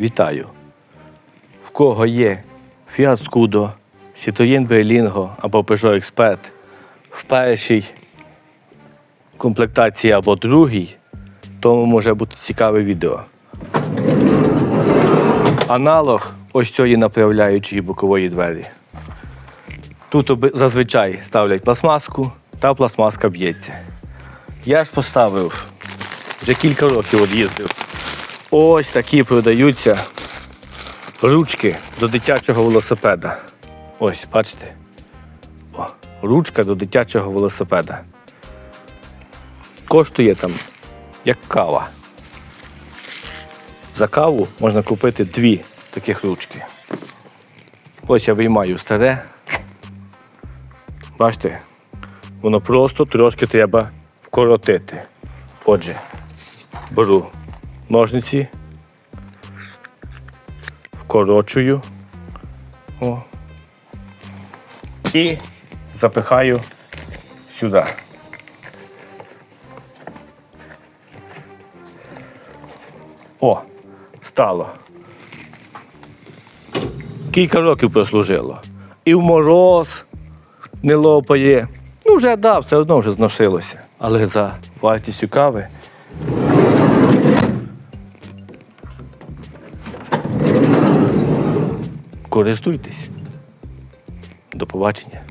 Вітаю! В кого є Fiat Scudo, Citroën Berlingo або Peugeot Expert в першій комплектації або другій, тому може бути цікаве відео. Аналог ось цієї направляючої бокової двері. Тут зазвичай ставлять пластмаску та пластмаска б'ється. Я ж поставив, вже кілька років от їздив. Ось такі продаються ручки до дитячого велосипеда. Ось, бачите? О, ручка до дитячого велосипеда. Коштує там як кава. За каву можна купити дві таких ручки. Ось я виймаю старе. Бачите, воно просто трошки треба вкоротити. Отже, беру ножниці, вкорочую о, і запихаю сюди. О, стало. Кілька років прослужило. І в мороз не лопає. Ну, вже да, все одно вже зношилося. Але за вартістю кави. Користуйтесь. До побачення.